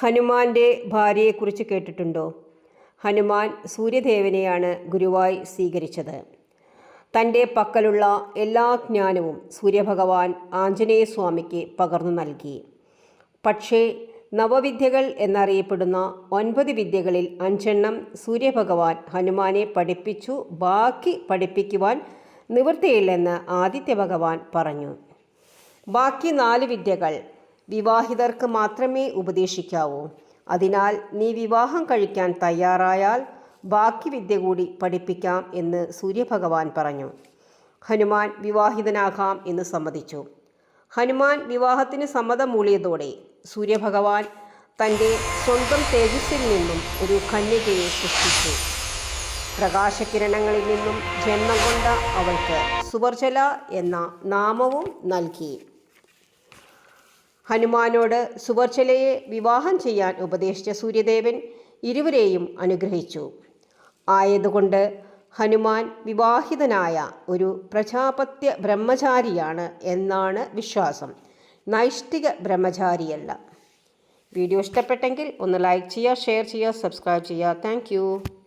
ഹനുമാന്റെ ഭാര്യയെക്കുറിച്ച് കേട്ടിട്ടുണ്ടോ? ഹനുമാൻ സൂര്യദേവനെയാണ് ഗുരുവായി സ്വീകരിച്ചത്. തന്റെ പക്കലുള്ള എല്ലാ ജ്ഞാനവും സൂര്യഭഗവാൻ ആഞ്ജനേയ സ്വാമിക്ക് പകർന്നു നൽകി. പക്ഷേ നവവിദ്യകൾ എന്നറിയപ്പെടുന്ന ഒൻപത് വിദ്യകളിൽ അഞ്ചെണ്ണം സൂര്യഭഗവാൻ ഹനുമാനെ പഠിപ്പിച്ചു ബാക്കി പഠിപ്പിക്കുവാൻ നിവൃത്തിയില്ലെന്ന് ആദിത്യ ഭഗവാൻ പറഞ്ഞു. ബാക്കി നാല് വിദ്യകൾ വിവാഹിതർക്ക് മാത്രമേ ഉപദേശിക്കാവൂ. അതിനാൽ നീ വിവാഹം കഴിക്കാൻ തയ്യാറായാൽ ബാക്കി വിദ്യ കൂടി പഠിപ്പിക്കാം എന്ന് സൂര്യഭഗവാൻ പറഞ്ഞു. ഹനുമാൻ വിവാഹിതനാകാം എന്ന് സമ്മതിച്ചു. ഹനുമാൻ വിവാഹത്തിന് സമ്മതം മൂളിയതോടെ സൂര്യഭഗവാൻ തന്റെ സ്വന്തം തേജസ്സിൽ നിന്നും ഒരു കന്യകയെ സൃഷ്ടിച്ചു. പ്രകാശകിരണങ്ങളിൽ നിന്നും ജന്മം കൊണ്ട അവൾക്ക് സുവർജല എന്ന നാമവും നൽകി. ഹനുമാനോട് സുവർച്ചലയെ വിവാഹം ചെയ്യാൻ ഉപദേശിച്ച സൂര്യദേവൻ ഇരുവരെയും അനുഗ്രഹിച്ചു. ആയതുകൊണ്ട് ഹനുമാൻ വിവാഹിതനായ ഒരു പ്രജാപത്യ ബ്രഹ്മചാരിയാണ് എന്നാണ് വിശ്വാസം. നൈഷ്ഠിക ബ്രഹ്മചാരിയല്ല. വീഡിയോ ഇഷ്ടപ്പെട്ടെങ്കിൽ ഒന്ന് ലൈക്ക് ചെയ്യുക ഷെയർ ചെയ്യുക സബ്സ്ക്രൈബ് ചെയ്യുക. താങ്ക്